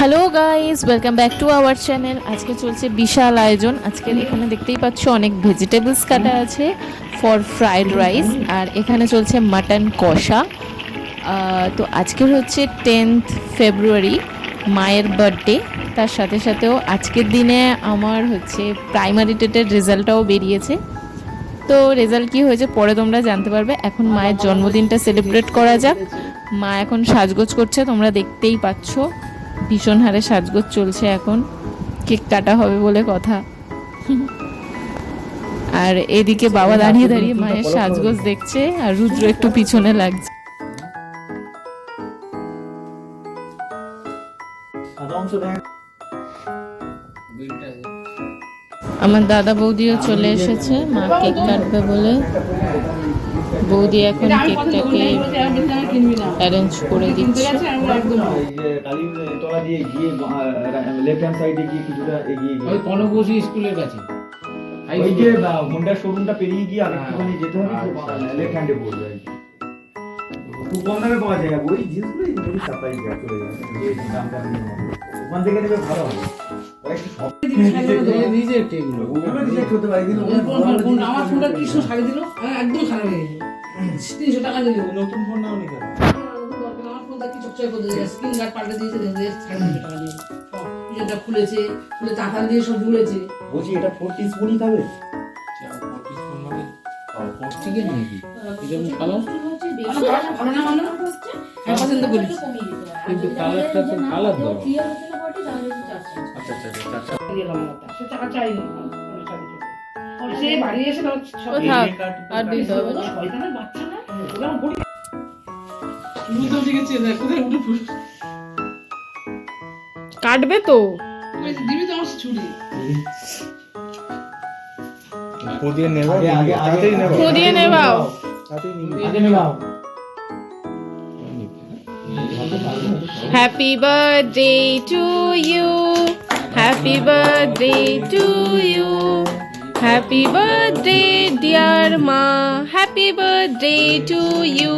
Hello guys welcome back to our channel আজকে চলছে বিশাল আয়োজন। আজকে এখানে দেখতেই পাচ্ছ অনেক ভেজিটেবলস কাটা আছে ফর ফ্রাইড রাইস আর এখানে চলছে মাটন কষা। তো আজকে হচ্ছে টেন্থ ফেব্রুয়ারি মায়ের বার্থডে তার সাথে সাথেও আজকের দিনে আমার হচ্ছে প্রাইমারি টেটের রেজাল্টটাও বেরিয়েছে। তো রেজাল্ট কি হয়েছে পরে তোমরা জানতে পারবে। এখন মায়ের জন্মদিনটা সেলিব্রেট করা যাক। মা এখন সাজগোজ করছে, তোমরা দেখতেই পাচ্ছ। ভীষণ হারে সাজগোজ চলছে এখন। কেক কাটা হবে বলে কথা। আর এদিকে বাবা দাঁড়িয়ে দাঁড়িয়ে মায়ের সাজগোজ দেখছে আর রুদ্র একটু পিছনে লাগছে। আমার দাদা বৌদিও চলে এসেছে মা কেক কাটবে বলে। বৌদি এখন কেকটাকে অ্যারেঞ্জ করে দিচ্ছে। এই যে কালীর তলা দিয়ে গিয়ে লেফট হ্যান্ড সাইডে গিয়ে কিছুটা এগিয়ে গিয়ে ওই কনকবসী স্কুলের কাছে। ওই যে হোন্ডা শোরুমটা পেরিয়ে গিয়ে আর যেতে হবে। লেফট হ্যান্ডে পড়বে খুব কম দামে পাওয়া যায় ওই জিনিসগুলো যদি সাপ্লাই দেওয়া চলে যায়। যে দামটা নিয়ে নেবে। ওখান থেকে নেবে ভালো হবে। আর একটু সব নিজে- নিজের টেকগুলো। ওগুলো reject হতে পারে কিন্তু ওগুলো কোন- ভালো ভালো কোন- জিনিস আমার ফোনটা তিনশো সাড়ে দিল? একদম খারাপ হয়ে গেছে। তিনশো টাকা দিল নতুন ফোন নাও নি আমার ফোনটা কি চকচকে করে দিয়েছে স্ক্রিন গার্ড পাল্টে দিয়েছে দেখে সাড়ে তিনশো টাকা দিয়ে পিছনটা খুলেছে খুলে তাতার দিয়ে সব জুড়েছে বলছি এটা ফোরটি স্পুনই থাকবে ঠিক আছে। নাকি? এরকম কালার? ভালো না ভালো হ্যাঁ পছন্দ করিস। কিন্তু কালারটা তো কালার দাও। আচ্ছা আচ্ছা আচ্ছা ওটা সে বাড়ি এসে ও থাক আর দিতে হবে শয়তানের বাচ্চা না ওরা আমার বলি বুঝতে শিখেছে দেখ কোথায় উঠে ফুস কাটবে তো। দিবি তো আমার ছুরি। খুদিয়ে নেব আগে আগে নেব নেবাও। আগে নেবাও। Happy birthday to you happy birthday to you happy birthday dear মা হ্যাপি বার্থডে টু ইউ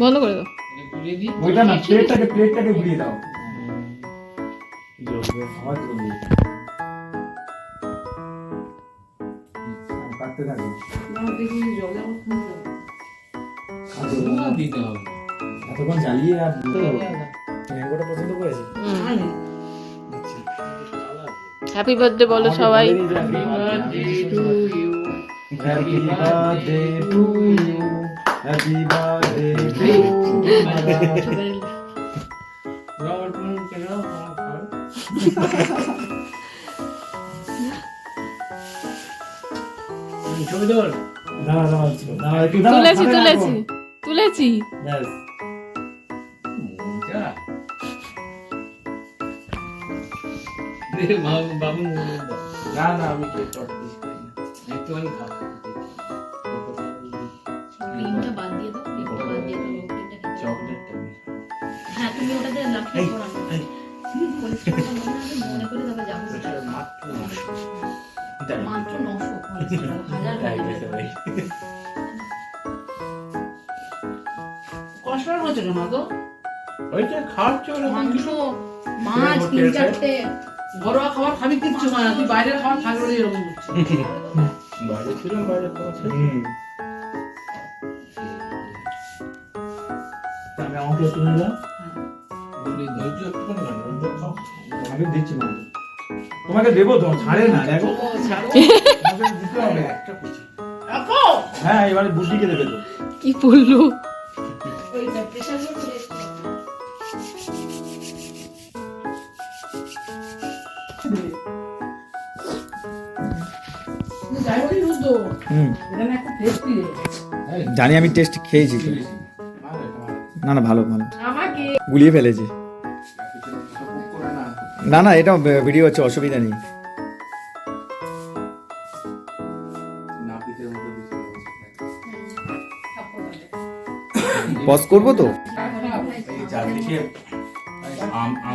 বন্ধ করে দাও। ওইটা না প্লেটটাকে প্লেটটাকে ঘুরিয়ে দাও। কাটতে থাকো জলে দিতে হবে। এতক্ষণ জ্বালিয়ে আর ম্যাঙ্গোটা পছন্দ করেছে? হ্যাপি বার্থডে বলো সবাই। Happy birthday to you happy birthday to তুলেছি তুলেছি। তুলেছি। বাবু বাবু মুখে দাও। না না আমি কেক কাট দিস একটুখানি খাও ক্রিমটা বাদ দিয়ে দাও ক্রিমটা বাদ দিয়ে দাও ক্রিমটা খেতে দাও। চকলেটটা হ্যাঁ তুমি মনে করে তবে যাব মাত্র নশো। হাজার তো ওইটা খাওয়াচ্ছ ওরকম মাংস মাছ তিন চারটে ঘরোয়া খাবার খাবি কিচ্ছু হয় না তুই বাইরের খাবার খাবি বলে এরকম বাইরে ছিলাম বাইরে খাওয়া আমি আমাকে একটু নিয়ে যাও ধৈর্য একটুখানি রাখো, ধৈর্য খাও। আমি দিচ্ছি মা তোমাকে দেবো তো ছাড়ে না দেখো দিতে হবে একটা হ্যাঁ এবারে বুদ্ধিকে দেবে তো কি বলল জানি আমি টেস্ট খেয়েছি তো। না না ভালো ভালো। গুলিয়ে ফেলেছে। কিছু support করে না। না না এটা ভিডিও হচ্ছে অসুবিধা নেই। পজ করব তো?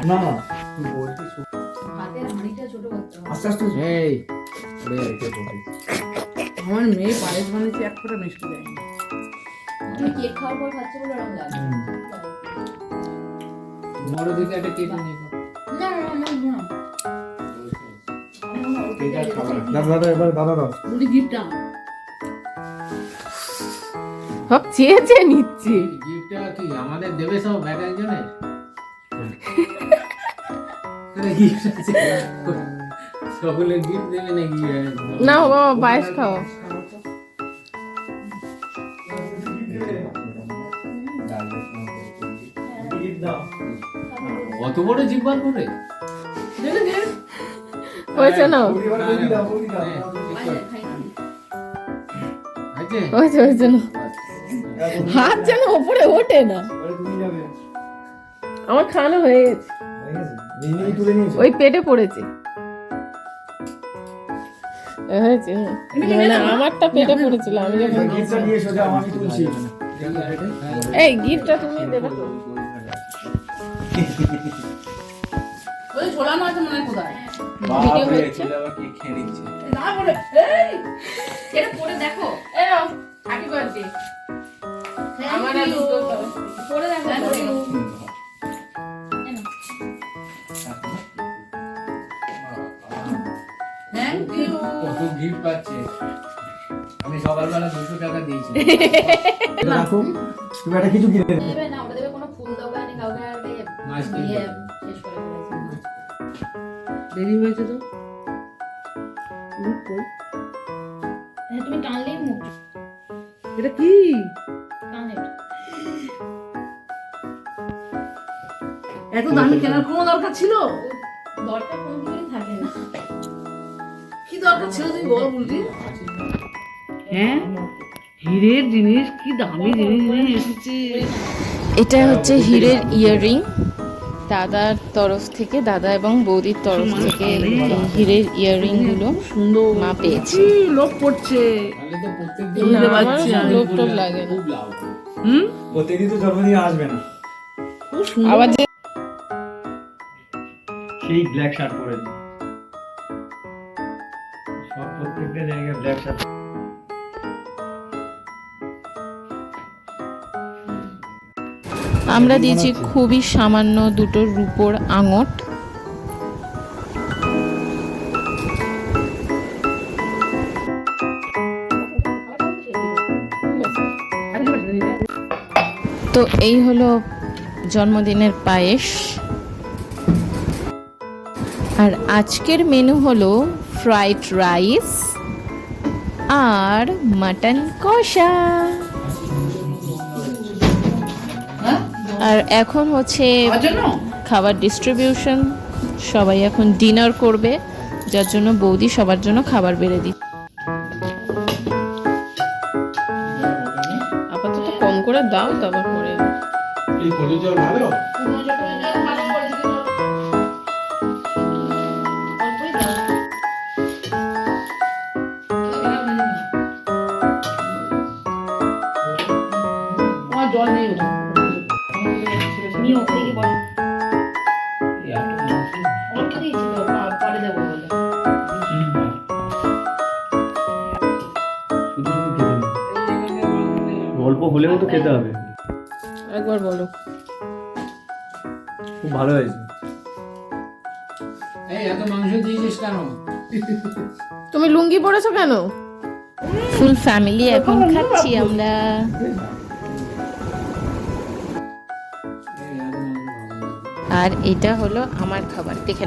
না আস্তে আস্তে। এই। আমার মেয়ে পায়েস বানিয়েছে এক ফোঁটা মিষ্টি দেয়নি। কেক খাওয়ার পর খাচ্ছ বলে ওরকম লাগে। বড় দিকে একটা কেক নিয়ে না না না না। দাদা দাদা এবার দাদা দাও। বলি গিফটটা সব চেয়ে চেয়ে নিচ্ছি। গিফটটা কি আমাদের দেবে সব এক একজনের? গিফট আছে সকলে গিফট দেবে নাকি? না বাবা পায়েস খাও। অত বড় জিব্বার করে? হয়েছে না? হয়েছে? হয়েছে না। হাত যেন ওপরে ওঠে না। আমার খাওয়ানো হয়ে গেছে। ওই পেটে পড়েছে। হয়েছে। হ্যাঁ। মানে আমারটা পেটে পড়েছিল আমি যখন গিফটটা নিয়ে সোজা আমি তুলছি। এই গিফটটা তুমি দেবে তো। ওই ঝোলানো আছে মনে কোথায়? ভিডিও হচ্ছে না বলে এই! এটা পরে দেখো। এই হ্যাপি বার্থডে আমার আর দুটো পরে দেখো। পাচ্ছে আমি সকালবেলা দুশো টাকা দিয়েছি। রাখো তুমি একটা কিছু কিনে দেবে না ওটা দেবে কোনো ফুল দোকানে কাউকে আগে মাছ দিয়ে শেষ করে দেরি হয়েছে তো? মুখ হ্যাঁ তুমি টানলেই মুখ। এটা কি? এত দামি কেনার কোনো দরকার ছিল? দরকার কোনো কি দরকার ছিল বল বলতি? হ্যাঁ? হিরের জিনিস কি দামি জিনিস নিয়ে এসেছে এটা হচ্ছে হীরের ইয়াররিং। দাদার তরফ থেকে দাদা এবং বৌদির তরফ থেকে এই হীরের ইয়াররিংগুলো সুন্দর। মা পেয়েছে। লোক পড়ছে। লোভ টোভ লাগে। না হুম? প্রত্যেকদিন তো জন্মদিন আসবে না। সুন্দর। আবার যে সেই ব্ল্যাক শার্ট পরে। প্রত্যেকটা জায়গায় ব্ল্যাক শার্ট আমরা দিয়েছি খুবই সামান্য দুটো রুপোর আঙট। তো এই হলো জন্মদিনের পায়েস। আর আজকের মেনু হলো ফ্রাইড রাইস আর মাটন কষা। হ্যাঁ? আর এখন হচ্ছে খাবার ডিস্ট্রিবিউশন সবাই এখন ডিনার করবে যার জন্য বৌদি সবার জন্য খাবার বেড়ে দিচ্ছে। আপাতত কম করে দাও তারপর করে। ভালো। অল্প হলেও তো খেতে হবে। একবার বলো। খুব ভালো হয়েছে। এই এত মাংস দিয়েছিস কেন? তুমি লুঙ্গি পরেছো কেন? ফুল ফ্যামিলি এখন খাচ্ছি আমরা। আর এটা হলো আমার খাবার। দেখে